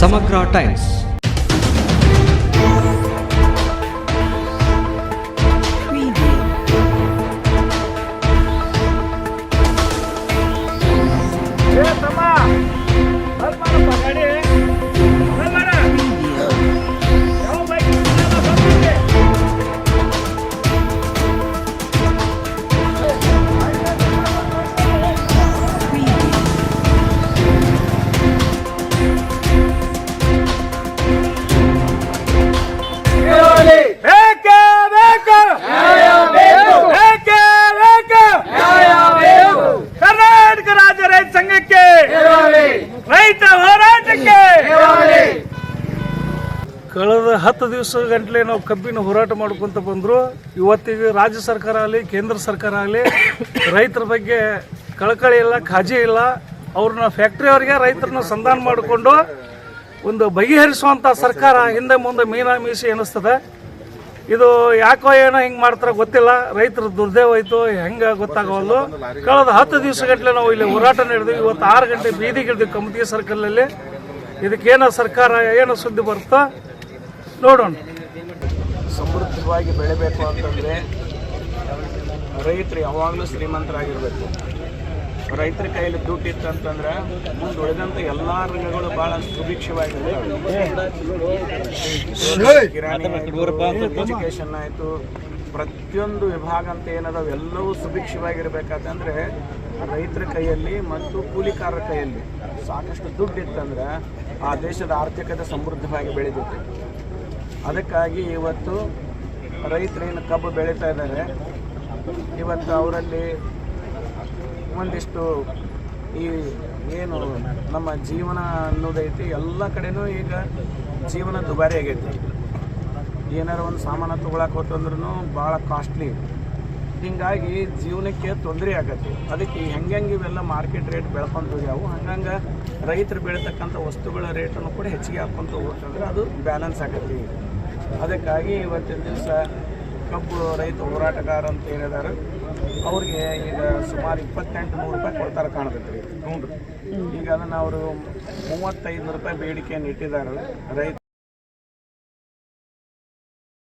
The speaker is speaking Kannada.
సమగ్ర టైమ్స్. ಕಳೆದ ಹತ್ತು ದಿವಸ ಗಂಟಲೆ ನಾವು ಕಬ್ಬಿನ ಹೋರಾಟ ಮಾಡ್ಕೊಂತ ಬಂದ್ರು. ಇವತ್ತಿಗೆ ರಾಜ್ಯ ಸರ್ಕಾರ ಆಗಲಿ, ಕೇಂದ್ರ ಸರ್ಕಾರ ಆಗಲಿ, ರೈತರ ಬಗ್ಗೆ ಕಳಕಳಿ ಇಲ್ಲ ಖಾಜಿ ಇಲ್ಲ. ಅವ್ರನ್ನ ಫ್ಯಾಕ್ಟ್ರಿಯವ್ರಿಗೆ ರೈತರನ್ನ ಸಂಧಾನ ಮಾಡಿಕೊಂಡು ಒಂದು ಬಗೆಹರಿಸುವಂಥ ಸರ್ಕಾರ ಹಿಂದೆ ಮುಂದೆ ಮೀನಾ ಮೀಸಿ ಎನಿಸ್ತದೆ. ಇದು ಯಾಕೋ ಏನೋ ಹಿಂಗೆ ಮಾಡ್ತಾರ ಗೊತ್ತಿಲ್ಲ. ರೈತರ ದುರ್ದೇವ ಆಯ್ತು ಹೆಂಗೆ ಗೊತ್ತಾಗವಲ್ದು. ಕಳೆದ ಹತ್ತು ದಿವಸ ಗಂಟಲೆ ನಾವು ಇಲ್ಲಿ ಹೋರಾಟ ನಡೆದ್ವಿ. ಇವತ್ತು ಆರು ಗಂಟೆ ಬೀದಿಗಿಳಿದ್ವಿ ಕಮತಿ ಸರ್ಕಲಲ್ಲಿ. ಇದಕ್ಕೇನೋ ಸರ್ಕಾರ, ಏನೋ ಸುದ್ದಿ ಬರುತ್ತೋ ನೋಡೋಣ. ಸಮೃದ್ಧವಾಗಿ ಬೆಳಿಬೇಕು ಅಂತಂದರೆ ರೈತರು ಯಾವಾಗಲೂ ಶ್ರೀಮಂತರಾಗಿರ್ಬೇಕು. ರೈತರ ಕೈಯಲ್ಲಿ ದುಡ್ಡು ಇತ್ತಂತಂದ್ರೆ ಮುಂದೆ ಉಳಿದಂಥ ಎಲ್ಲ ರಂಗಗಳು ಭಾಳ ಸುಭಿಕ್ಷವಾಗಿರ್ತವೆ ಕಿರಾಣಿ ಎಜುಕೇಶನ್ ಆಯಿತು ಪ್ರತಿಯೊಂದು ವಿಭಾಗ ಅಂತ ಏನದಾವೆ ಎಲ್ಲವೂ ಸುಭಿಕ್ಷವಾಗಿರ್ಬೇಕಂತಂದ್ರೆ ರೈತರ ಕೈಯಲ್ಲಿ ಮತ್ತು ಕೂಲಿಕಾರರ ಕೈಯಲ್ಲಿ ಸಾಕಷ್ಟು ದುಡ್ಡು ಇತ್ತಂದ್ರೆ ಆ ದೇಶದ ಆರ್ಥಿಕತೆ ಸಮೃದ್ಧವಾಗಿ ಬೆಳೀತೈತೆ ಅದಕ್ಕಾಗಿ ಇವತ್ತು ರೈತರೇನು ಕಬ್ಬು ಬೆಳೀತಾ ಇದ್ದಾರೆ. ಇವತ್ತು ಅವರಲ್ಲಿ ಒಂದಿಷ್ಟು ಈ ಏನು ನಮ್ಮ ಜೀವನ ಅನ್ನೋದೈತಿ ಎಲ್ಲ ಕಡೆನೂ ಈಗ ಜೀವನ ದುಬಾರಿ ಆಗೈತಿ. ಏನಾರ ಒಂದು ಸಾಮಾನು ತೊಗೊಳಕ್ಕೆ ಹೋತಂದ್ರೂ ಭಾಳ ಕಾಸ್ಟ್ಲಿ ಹೀಗಾಗಿ ಜೀವನಕ್ಕೆ ತೊಂದರೆ ಆಗತ್ತೆ. ಅದಕ್ಕೆ ಹೆಂಗೆ ಇವೆಲ್ಲ ಮಾರ್ಕೆಟ್ ರೇಟ್ ಬೆಳ್ಕೊಂಡು ಹೋಗ್ಯಾವು ಹಂಗಂಗೆ ರೈತರು ಬೆಳೀತಕ್ಕಂಥ ವಸ್ತುಗಳ ರೇಟನ್ನು ಕೂಡ ಹೆಚ್ಚಿಗೆ ಹಾಕ್ಕೊಂತ ಹೋಗ್ತಂದ್ರೆ ಅದು ಬ್ಯಾಲೆನ್ಸ್ ಆಗತ್ತೆ. ಅದಕ್ಕಾಗಿ ಇವತ್ತಿನ ದಿವಸ ಕಬ್ಬು ರೈತ ಹೋರಾಟಗಾರ ಅಂತ ಏನಿದಾರೆ ಅವ್ರಿಗೆ ಈಗ ಸುಮಾರು ಇಪ್ಪತ್ತೆಂಟು ನೂರು ರೂಪಾಯಿ ಕೊಡ್ತಾರೆ ಕಾಣತೈತೆ. ರೀ ಹ್ಞೂ ಈಗ ಅದನ್ನು ಅವರು ಮೂವತ್ತೈದು ರೂಪಾಯಿ ಬೇಡಿಕೆಯನ್ನು ಇಟ್ಟಿದ್ದಾರೆ ರೈತ